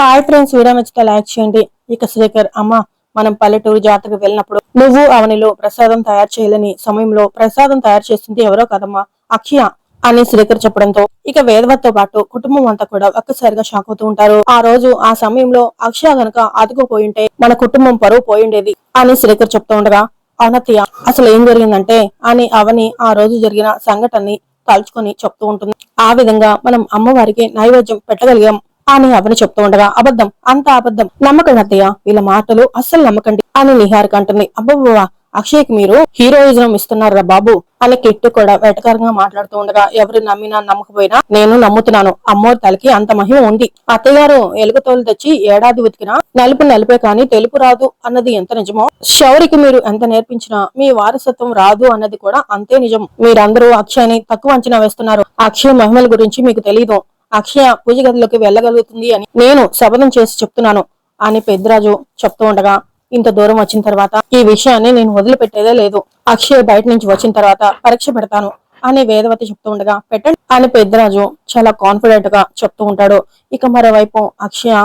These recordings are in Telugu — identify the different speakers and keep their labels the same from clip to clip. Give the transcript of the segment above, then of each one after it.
Speaker 1: హాయ్ ఫ్రెండ్స్ వీడియో నచ్చితే లైక్ చేయండి. ఇక శ్రీకర్ అమ్మ మనం పల్లెటూరు జాతరకు వెళ్ళినప్పుడు నువ్వు అవనిలో ప్రసాదం తయారు చేయలేని సమయంలో ప్రసాదం తయారు చేస్తుంది ఎవరో కదమ్మా అక్షయ అని శ్రీకర్ చెప్పడంతో ఇక వేదవతో పాటు కుటుంబం అంతా కూడా ఒక్కసారిగా షాక్ అవుతూ ఉంటారు. ఆ రోజు ఆ సమయంలో అక్షయ గనక ఆదుకుపోయింటే మన కుటుంబం పరువు పోయిండేది అని శ్రీకర్ చెప్తూ ఉండగా అవునత్తయ్య అసలు ఏం జరిగిందంటే? అని అవని ఆ రోజు జరిగిన సంఘటనని తలుచుకొని చెప్తూ ఉంటుంది. ఆ విధంగా మనం అమ్మవారికి నైవేద్యం పెట్టగలిగాం. అని అవని చెప్తూ ఉండగా అబద్ధం అంత అబద్ధం. నమ్మకండి అత్తయ్య వీళ్ళ మాటలు అస్సలు నమ్మకండి అని నిహారిక అంటుంది. అబ్బబ్బా అక్షయ్కి మీరు హీరోయిజం ఇస్తున్నారా బాబు అని కిట్టు కూడా వెటకారంగా మాట్లాడుతూ ఉండగా ఎవరు నమ్మినా నమ్మకపోయినా నేను నమ్ముతున్నాను. అమ్మోరి తలకి అంత మహిమ ఉంది. అత్తయ్యారు ఎలుగుతోలు తెచ్చి ఏడాది ఉతికినా నలుపు నలిపే కానీ తెలుపు రాదు అన్నది ఎంత నిజమో శౌరికి మీరు ఎంత నేర్పించినా మీ వారసత్వం రాదు అన్నది కూడా అంతే నిజం. మీరందరూ అక్షయ్ని తక్కువ అంచనా వేస్తున్నారు. అక్షయ్ మహిమల గురించి మీకు తెలియదు అక్షయ పూజ గదిలోకి వెళ్ళగలుగుతుంది అని నేను శపథం చేసి చెప్తున్నాను అని పెద్దరాజు చెప్తూ ఉండగా ఇంత దూరం వచ్చిన తర్వాత ఈ విషయాన్ని నేను వదిలిపెట్టేదే లేదు. అక్షయ్ బయట నుంచి వచ్చిన తర్వాత పరీక్ష పెడతాను అని వేదవతి చెప్తూ ఉండగా పెట్టండి అని పెద్దరాజు చాలా కాన్ఫిడెంట్గా చెప్తూ ఉంటాడు. ఇక మరోవైపు అక్షయ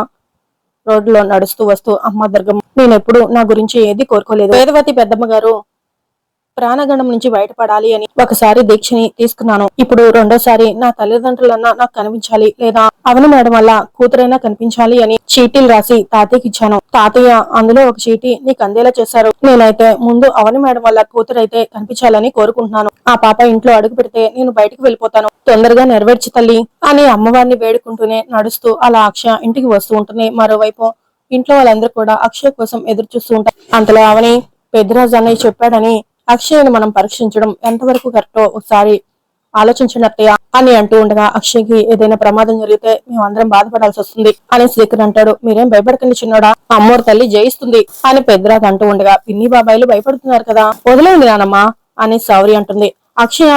Speaker 1: రోడ్లో నడుస్తూ వస్తూ అమ్మ దుర్గమ్మ నేను ఎప్పుడు నా గురించి ఏది కోరుకోలేదు. వేదవతి పెద్దమ్మ గారు ప్రాణగణం నుంచి బయటపడాలి అని ఒకసారి దీక్షని తీసుకున్నాను. ఇప్పుడు రెండోసారి నా తల్లిదండ్రులన్నా నాకు కనిపించాలి లేదా అవని మేడం వల్ల కూతురైనా కనిపించాలి అని చీటీలు రాసి తాతయ్యకి ఇచ్చాను. తాతయ్య అందులో ఒక చీటీ నీకు అందేలా చేశారు. నేనైతే ముందు అవని మేడం వల్ల కూతురైతే కనిపించాలని కోరుకుంటున్నాను. ఆ పాప ఇంట్లో అడుగు పెడితే నేను బయటకు వెళ్ళిపోతాను. తొందరగా నెరవేర్చి తల్లి అని అమ్మవారిని వేడుకుంటూనే నడుస్తూ అలా అక్షయ ఇంటికి వస్తూ ఉంటుంది. మరోవైపు ఇంట్లో వాళ్ళందరూ కూడా అక్షయ్ కోసం ఎదురు చూస్తూ ఉంటారు. అంతలో అవని పెద్దరాజు అన్నయ్య చెప్పాడని అక్షయ్ని మనం పరీక్షించడం ఎంతవరకు కరెక్టో ఒకసారి ఆలోచించినట్టయా అని అంటూ ఉండగా అక్షయ్కి ఏదైనా ప్రమాదం జరిగితే మేమందరం బాధపడాల్సి వస్తుంది అని శ్రీకర్ అంటాడు. మీరేం భయపడకండి చిన్నోడా అమ్మోరు తల్లి జయిస్తుంది అని పెద్దరాజ్ అంటూ ఉండగా పిన్ని బాబాయిలు భయపడుతున్నారు కదా వదిలేండి నానమ్మా అని సౌరి అంటుంది. అక్షయ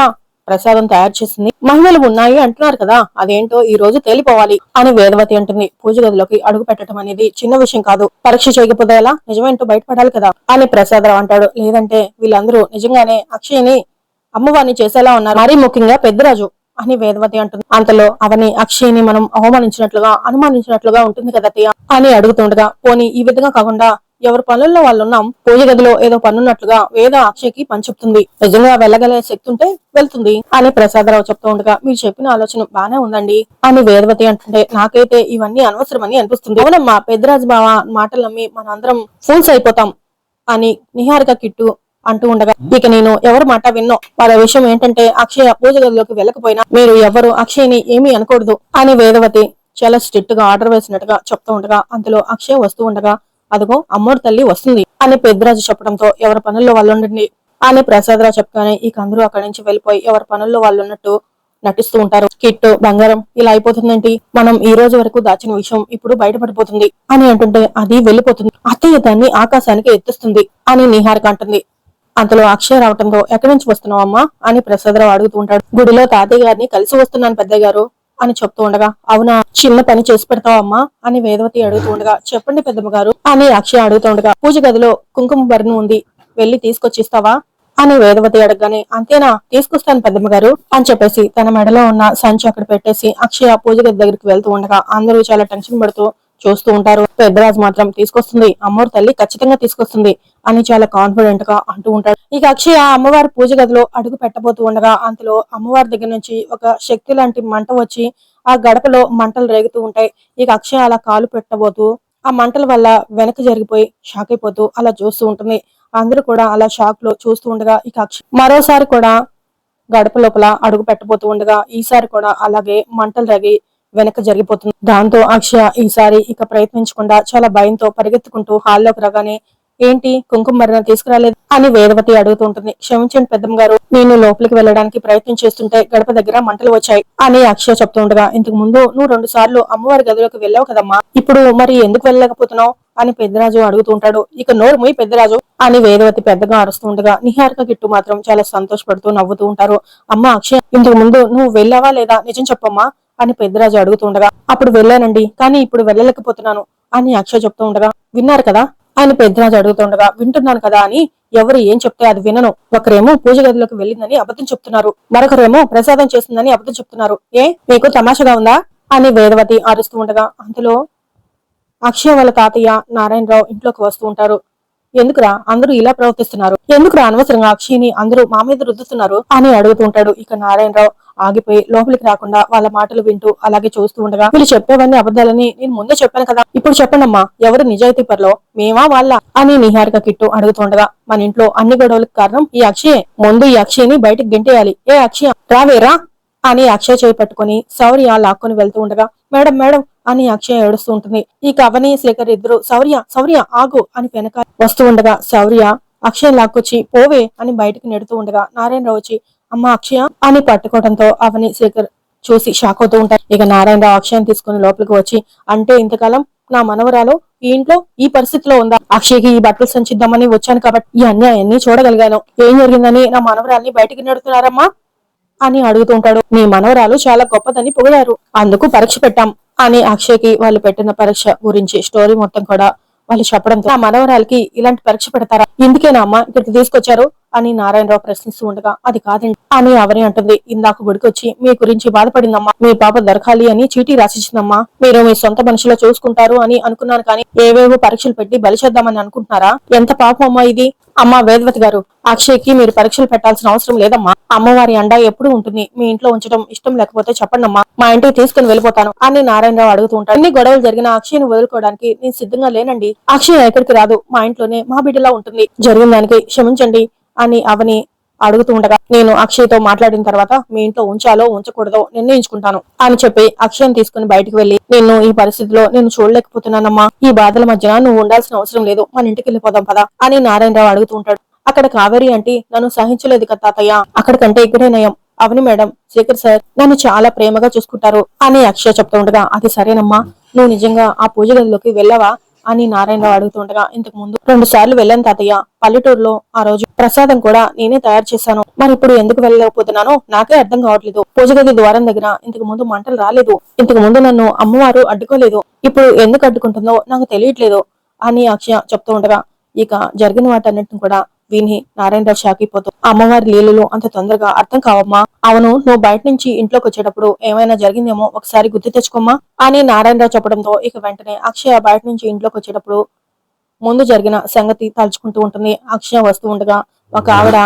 Speaker 1: ప్రసాదం తయారు చేసింది. మహిళలు ఉన్నాయి అంటున్నారు కదా అదేంటో ఈ రోజు తేలిపోవాలి అని వేదవతి అంటుంది. పూజ గదిలోకి అడుగు పెట్టడం అనేది చిన్న విషయం కాదు. పరీక్ష చేయకపోతే ఎలా నిజమేంటో బయటపడాలి కదా అని ప్రసాదరావు అంటాడు. లేదంటే వీళ్ళందరూ నిజంగానే అక్షయ్ని అమ్మవారిని చేసేలా ఉన్నారు. మరీ ముఖ్యంగా పెద్దరాజు అని వేదవతి అంటుంది. అంతలో అవని అక్షయ్ని మనం అవమానించినట్లుగా అనుమానించినట్లుగా ఉంటుంది కదా అని అడుగుతుండగా పోనీ ఈ విధంగా కాకుండా ఎవరి పనుల్లో వాళ్ళు ఉన్నాం పూజ గదిలో ఏదో పనున్నట్లుగా వేద అక్షయ్కి పని చెప్తుంది. నిజంగా వెళ్ళగలే శక్తి ఉంటే వెళ్తుంది అని ప్రసాదరావు చెప్తూ ఉండగా మీరు చెప్పిన ఆలోచన బానే ఉందండి అని వేదవతి అంటుంటే నాకైతే ఇవన్నీ అనవసరమని అనిపిస్తుంది. అవునమ్మా పెద్దరాజు బావ మాటలు నమ్మి మనందరం ఫూల్స్ అయిపోతాం అని నిహారిక కిట్టు అంటూ ఉండగా ఇక నేను ఎవరి మాట విన్నో? వాళ్ళ విషయం ఏంటంటే అక్షయ పూజ గదిలోకి వెళ్ళకపోయినా మీరు ఎవరు అక్షయ్ని ఏమీ అనకూడదు అని వేదవతి చాలా స్ట్రిక్ట్గా ఆర్డర్ వేసినట్టుగా చెప్తూ ఉండగా అందులో అక్షయ్ వస్తూ ఉండగా అదిగో అమ్మోడు తల్లి వస్తుంది అని పెద్దరాజు చెప్పడంతో ఎవరి పనుల్లో వాళ్ళు ఉండండి అని ప్రసాదరావు చెప్పగానే ఇక అందరూ అక్కడి నుంచి వెళ్ళిపోయి ఎవరి పనుల్లో వాళ్ళు ఉన్నట్టు నటిస్తూ ఉంటారు. కిట్ బంగారం ఇలా అయిపోతుందంటే? మనం ఈ రోజు వరకు దాచిన విషయం ఇప్పుడు బయటపడిపోతుంది అని అంటుంటే అది వెళ్ళిపోతుంది. అత్తయ్య దాన్ని ఆకాశానికి ఎత్తిస్తుంది అని నిహారిక అంటుంది. అంతలో అక్షయ రావటంతో ఎక్కడి నుంచి వస్తున్నావు అమ్మా అని ప్రసాదరావు అడుగుతూ ఉంటాడు. గుడిలో తాతయ్య గారిని కలిసి వస్తున్నాను పెద్దయ్య గారు. అని చెప్తూ ఉండగా అవునా చిన్న పని చేసి పెడతావమ్మా అని వేదవతి అడుగుతూ ఉండగా చెప్పండి పెద్దమ్మ గారు అని అక్షయ అడుగుతూ ఉండగా పూజ గదిలో కుంకుమ భరణి ఉంది వెళ్ళి తీసుకొచ్చి ఇస్తావా అని వేదవతి అడగగానే అంతేనా తీసుకొస్తాను పెద్దమ్మ గారు అని చెప్పేసి తన మెడలో ఉన్న సంచి అక్కడ పెట్టేసి అక్షయ పూజ గది దగ్గరికి వెళ్తూ ఉండగా అందరూ చాలా టెన్షన్ పడుతూ చూస్తూ ఉంటారు. పెద్దరాజు మాత్రం తీసుకొస్తుంది. అమ్మవారి తల్లి ఖచ్చితంగా తీసుకొస్తుంది అని చాలా కాన్ఫిడెంట్గా అంటూ ఉంటాడు. ఇక అక్షయ అమ్మవారి పూజ గదిలో అడుగు పెట్టబోతూ ఉండగా అంతలో అమ్మవారి దగ్గర నుంచి ఒక శక్తి లాంటి మంట వచ్చి ఆ గడపలో మంటలు రేగుతూ ఉంటాయి. ఇక అక్షయ అలా కాలు పెట్టబోతూ ఆ మంటల వల్ల వెనక జరిగిపోయి షాక్ అయిపోతూ అలా చూస్తూ ఉంటుంది. అందరూ కూడా అలా షాక్లో చూస్తూ ఉండగా ఇక అక్ష మరోసారి కూడా గడప లోపల అడుగు పెట్టబోతూ ఉండగా ఈసారి కూడా అలాగే మంటలు రగి వెనక జరిగిపోతుంది. దాంతో అక్షయ ఈసారి ఇక ప్రయత్నించకుండా చాలా భయంతో పరిగెత్తుకుంటూ హాల్లోకి రాగానే ఏంటి? కుంకుమ మరణ తీసుకురాలేదు? అని వేదవతి అడుగుతుంటుంది క్షమించండి పెద్దమ్మ గారు నేను లోపలికి వెళ్ళడానికి ప్రయత్నం చేస్తుంటే గడప దగ్గర మంటలు వచ్చాయి అని అక్షయ చెప్తూ ఉండగా ఇంతకు ముందు నువ్వు రెండు సార్లు అమ్మవారి గదిలోకి వెళ్ళావు కదమ్మా ఇప్పుడు మరి ఎందుకు వెళ్ళలేకపోతున్నావు? అని పెద్దరాజు అడుగుతూ ఉంటాడు. ఇక నోరు మూయి పెద్దరాజు అని వేదవతి పెద్దగా అరుస్తూ ఉండగా నిహారిక గిట్టు మాత్రం చాలా సంతోషపడుతూ నవ్వుతూ ఉంటారు. అమ్మ అక్షయ ఇంతకు ముందు నువ్వు వెళ్ళావా లేదా? నిజం చెప్పమ్మా అని పెద్దరాజు అడుగుతుండగా అప్పుడు వెళ్ళానండి కానీ ఇప్పుడు వెళ్ళలేకపోతున్నాను అని అక్షయ్ చెప్తూ ఉండగా విన్నారు కదా? అని పెద్దరాజు అడుగుతుండగా వింటున్నాను కదా అని ఎవరు ఏం చెప్తే అది వినను. ఒకరేమో పూజ గదిలోకి వెళ్ళిందని అబద్ధం చెప్తున్నారు. మరొకరేమో ప్రసాదం చేసిందని అబద్ధం చెప్తున్నారు. ఏ మీకు తమాషగా ఉందా? అని వేదవతి అరుస్తూ ఉండగా అందులో అక్షయ వాళ్ళ తాతయ్య నారాయణరావు ఇంట్లోకి వస్తూ ఉంటారు. ఎందుకురా? అందరూ ఇలా ప్రవర్తిస్తున్నారు. ఎందుకురా అనవసరంగా అక్షయ్ని అందరూ మా మీద రుద్దుతున్నారు? అని అడుగుతుంటాడు ఇక నారాయణరావు. ఆగిపోయి లోపలికి రాకుండా వాళ్ళ మాటలు వింటూ అలాగే చూస్తూ ఉండగా వీళ్ళు చెప్పేవన్నీ అబద్ధాలని నేను ముందే చెప్పాను కదా. ఇప్పుడు చెప్పండమ్మా ఎవరు నిజాయితీ పర్లో మేమా వాళ్ళ? అని నిహారిక కిట్టు అడుగుతుండగా మన ఇంట్లో అన్ని గొడవలకు కారణం ఈ అక్షయే. ముందు ఈ అక్షయ్ని బయటకు గెంటేయాలి. ఏ అక్షయ? రావేరా అని అక్షయ చేయి పట్టుకుని శౌర్య లాక్కొని వెళ్తూ ఉండగా మేడం మేడం! అని అక్షయ ఏడుస్తూ ఉంటుంది. ఈ కవని శేఖర్ ఇద్దరు శౌర్య శౌర్య ఆగు! అని వెనక వస్తూ ఉండగా శౌర్య అక్షయ్ లాక్కొచ్చి పోవే! అని బయటకు నెడుతూ ఉండగా నారాయణరావు వచ్చి అమ్మ అక్షయ అని పట్టుకోవడంతో అవని శేఖర్ చూసి షాక్ అవుతూ ఉంటారు. ఇక నారాయణరావు అక్షయం తీసుకుని లోపలికి వచ్చి అంటే ఇంతకాలం నా మనవరాలు ఈ ఇంట్లో ఈ పరిస్థితిలో ఉందా? అక్షయ్కి ఈ బట్టలు సంచిద్దామని వచ్చాను కాబట్టి ఈ అన్యాయాన్ని చూడగలిగాను. ఏం జరిగిందని నా మనవరాల్ని బయటికి నడుతున్నారమ్మా అని అడుగుతూ ఉంటాడు. నీ మనవరాలు చాలా గొప్పదని పొగిడారు. అందుకు పరీక్ష పెట్టాం అని అక్షయ్కి వాళ్ళు పెట్టిన పరీక్ష గురించి స్టోరీ మొత్తం కూడా వాళ్ళు చెప్పడంతో ఆ మనవరాలకి ఇలాంటి పరీక్ష పెడతారా? ఇందుకేనా అమ్మా? ఇక్కడికి తీసుకొచ్చారు. అని నారాయణరావు ప్రశ్నిస్తూ ఉండగా అది కాదండి. అని అవని అంటుంది ఇందాక గుడికొచ్చి మీ గురించి బాధపడిందమ్మా. మీ పాప దొరకాలి అని చీటీ రాసిచ్చిందమ్మా. మీరు మీ సొంత మనుషులో చూసుకుంటారు అని అనుకున్నాను కానీ ఏవేవో పరీక్షలు పెట్టి బలి చేద్దామని అనుకుంటున్నారా? ఎంత పాపం అమ్మా ఇది? అమ్మా వేదవతి గారు అక్షయ్కి మీరు పరీక్షలు పెట్టాల్సిన అవసరం లేదమ్మా. అమ్మవారి అండ ఎప్పుడు ఉంటుంది. మీ ఇంట్లో ఉంచడం ఇష్టం లేకపోతే చెప్పండి అమ్మా మా ఇంటికి తీసుకుని వెళ్ళిపోతాను అని నారాయణరావు అడుగుతూ ఉంటాడు. అన్ని గొడవలు జరిగిన అక్షయ్ని వదులుకోవడానికి నేను సిద్ధంగా లేనండి. అక్షయ్ ఎక్కడికి రాదు. మా ఇంట్లోనే మా బిడ్డలా ఉంటుంది. జరిగిన దానికి క్షమించండి. అని అవని అడుగుతూ ఉండగా నేను అక్షయ్తో మాట్లాడిన తర్వాత మీ ఇంట్లో ఉంచాలో ఉంచకూడదో నిర్ణయించుకుంటాను అని చెప్పి అక్షయ్ని తీసుకుని బయటకు వెళ్ళి నిన్ను ఈ పరిస్థితిలో నేను చూడలేకపోతున్నానమ్మా. ఈ బాధల మధ్యన నువ్వు ఉండాల్సిన అవసరం లేదు. మన ఇంటికి వెళ్ళిపోదాం పదా అని నారాయణరావు అడుగుతూ ఉంటాడు. అక్కడ కావేరి అంటే నన్ను సహించలేదు కదా తాతయ్య. అక్కడికంటే ఇక్కడే నయం. అవును మేడం శేఖర్ సార్ నన్ను చాలా ప్రేమగా చూసుకుంటారు అని అక్షయ చెప్తూ ఉండగా అది సరేనమ్మా. నువ్వు నిజంగా ఆ పూజ గదిలోకి వెళ్ళవా? అని నారాయణరావు అడుగుతుండగా ఇంతకు ముందు రెండు సార్లు వెళ్ళాను తాతయ్య. పల్లెటూరులో ఆ రోజు ప్రసాదం కూడా నేనే తయారు చేశాను. మరి ఇప్పుడు ఎందుకు వెళ్ళలేకపోతున్నానో నాకే అర్థం కావట్లేదు. పూజ గది ద్వారం దగ్గర ఇంతకు ముందు మంటలు రాలేదు. ఇంతకు ముందు నన్ను అమ్మవారు అడ్డుకోలేదు. ఇప్పుడు ఎందుకు అడ్డుకుంటుందో నాకు తెలియట్లేదు అని అక్షయ చెప్తూ ఉండగా ఇక జరిగిన వాటన్నిటిని కూడా విని నారాయణరావు షాకిపోతూ అమ్మవారి లీలలు అంత తొందరగా అర్థం కావమ్మా. అవును నువ్వు బయట నుంచి ఇంట్లోకి వచ్చేటప్పుడు ఏమైనా జరిగిందేమో ఒకసారి గుర్తు తెచ్చుకోమ్మా అని నారాయణరావు చెప్పడంతో ఇక వెంటనే అక్షయ బయట నుంచి ఇంట్లోకి వచ్చేటప్పుడు ముందు జరిగిన సంగతి తలుచుకుంటూ ఉంటుంది. అక్షయ వస్తూ ఉండగా ఒక ఆవిడ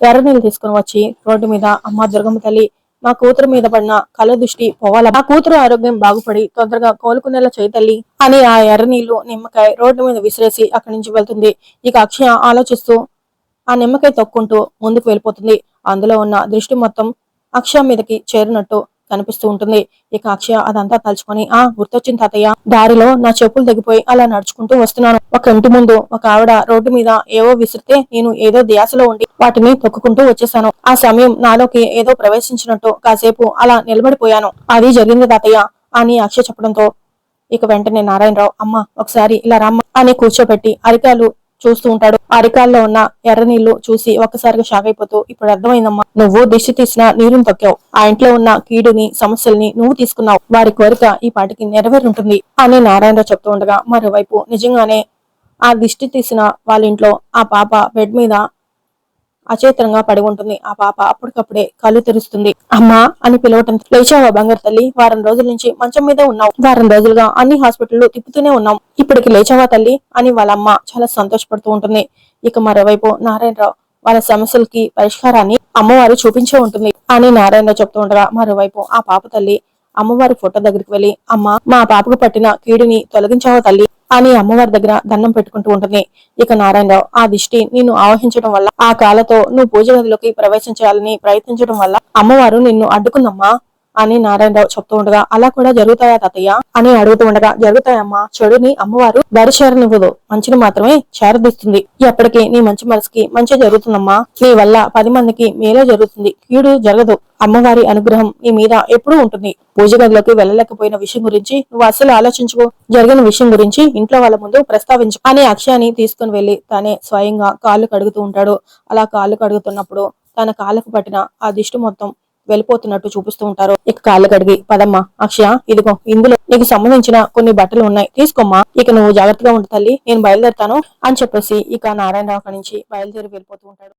Speaker 1: ఎర్ర నీళ్ళు తీసుకుని వచ్చి రోడ్డు మీద అమ్మ దుర్గమ్మ తల్లి మా కూతురు మీద పడిన కళ దృష్టి పోవాల. మా కూతురు ఆరోగ్యం బాగుపడి తొందరగా కోలుకునేలా చేతల్లి అని ఆ ఎర్ర నీళ్ళు నిమ్మకాయ రోడ్డు మీద విసిరేసి అక్కడి నుంచి వెళ్తుంది. ఇక అక్షయ ఆలోచిస్తూ ఆ నిమ్మకాయ తొక్కుంటూ ముందుకు వెళ్ళిపోతుంది. అందులో ఉన్న దృష్టి మొత్తం అక్షయ మీదకి చేరినట్టు కనిపిస్తూ ఉంటుంది. ఇక అక్షయ అదంతా తలుచుకొని ఆ గుర్తొచ్చింది తాతయ్య. దారిలో నా చెప్పులు తగ్గిపోయి అలా నడుచుకుంటూ వస్తున్నాను. ఒక ఇంటి ముందు ఒక ఆవిడ రోడ్డు మీద ఏవో విసిరితే నేను ఏదో ధ్యాసలో ఉండి వాటిని తొక్కుకుంటూ వచ్చేసాను ఆ సమయం నాలోకి ఏదో ప్రవేశించినట్టు కాసేపు అలా నిలబడిపోయాను. అది జరిగింది తాతయ్య అని అక్షయ చెప్పడంతో. ఇక వెంటనే నారాయణరావు అమ్మ ఒకసారి ఇలా రమ్మ అని కూర్చోబెట్టి అరికాలు చూస్తూ ఉంటాడు. అరికాల్లో ఉన్న ఎర్ర నీళ్ళు చూసి ఒక్కసారిగా షాక్ అయిపోతూ ఇప్పుడు అర్థమైందమ్మా నువ్వు దిష్టి తీసిన నీరుని తొక్కావు. ఆ ఇంట్లో ఉన్న కీడుని సమస్యల్ని నువ్వు తీసుకున్నావు. వారి కోరిక ఈ పాటికి నెరవేరుంటుంది అని నారాయణరావు చెప్తూ ఉండగా మరోవైపు నిజంగానే ఆ దిష్టి తీసిన వాళ్ళ ఇంట్లో ఆ పాప బెడ్ మీద అచేతనంగా పడి ఉంటుంది. ఆ పాప అప్పటికప్పుడే కళ్ళు తెరుస్తుంది. అమ్మా అని పిలవటం లేచావా బంగారు తల్లి? వారం రోజుల నుంచి మంచం మీదే ఉన్నావు. వారం రోజులుగా అన్ని హాస్పిటల్లో తిప్పుతూనే ఉన్నాం. ఇప్పటికి లేచావా తల్లి? అని వాళ్ళ అమ్మ చాలా సంతోషపడుతూ ఉంటుంది. ఇక మరోవైపు నారాయణరావు వాళ్ళ సమస్యలకి పరిష్కారాన్ని అమ్మవారు చూపించే ఉంటుంది అని నారాయణరావు చెప్తూ ఉండగా మరోవైపు ఆ పాప తల్లి అమ్మవారి ఫోటో దగ్గరికి వెళ్ళి అమ్మ మా పాపకు పట్టిన కీడుని తొలగించావా తల్లి? అని అమ్మవారి దగ్గర దండం పెట్టుకుంటూ ఉంటుంది. ఇక నారాయణరావు ఆ దిష్టి నిన్ను ఆవహించడం వల్ల ఆ కాలతో నువ్వు పూజ గదిలోకి ప్రవేశించాలని ప్రయత్నించడం వల్ల అమ్మవారు నిన్ను అడ్డుకుందమ్మా అని నారాయణరావు చెప్తూ ఉండగా అలా కూడా జరుగుతాయా తాతయ్య? అని అడుగుతూ ఉండగా జరుగుతాయమ్మా చెడుని అమ్మవారు దరి చేరనివ్వదు మంచిని మాత్రమే చేరదీస్తుంది ఎప్పటికీ నీ మంచి మనసుకి మంచి జరుగుతుందమ్మా. నీ వల్ల పది మందికి మేలే జరుగుతుంది. కీడు జరగదు. అమ్మవారి అనుగ్రహం నీ మీద ఎప్పుడూ ఉంటుంది. పూజ గదిలోకి వెళ్ళలేకపోయిన విషయం గురించి నువ్వు అసలు ఆలోచించుకో. జరిగిన విషయం గురించి ఇంట్లో వాళ్ళ ముందు ప్రస్తావించు. అని అక్షయాన్ని తీసుకుని వెళ్ళి తానే స్వయంగా కాళ్ళు కడుగుతూ ఉంటాడు. అలా కాళ్ళు కడుగుతున్నప్పుడు తన కాళ్ళకు పట్టిన ఆ దిష్టి మొత్తం వెళ్ళిపోతున్నట్టు చూపిస్తూ ఉంటారు. ఇక కాళ్ళు కడిగి పదమ్మా అక్షయ ఇదిగో ఇందులో నీకు సంబంధించిన కొన్ని బట్టలు ఉన్నాయి. తీసుకోమ్మా. ఇక నువ్వు జాగ్రత్తగా ఉండు తల్లి నేను బయలుదేరుతాను అని చెప్పేసి ఇక నారాయణరావు నుంచి బయలుదేరి వెళ్ళిపోతూ ఉంటాడు.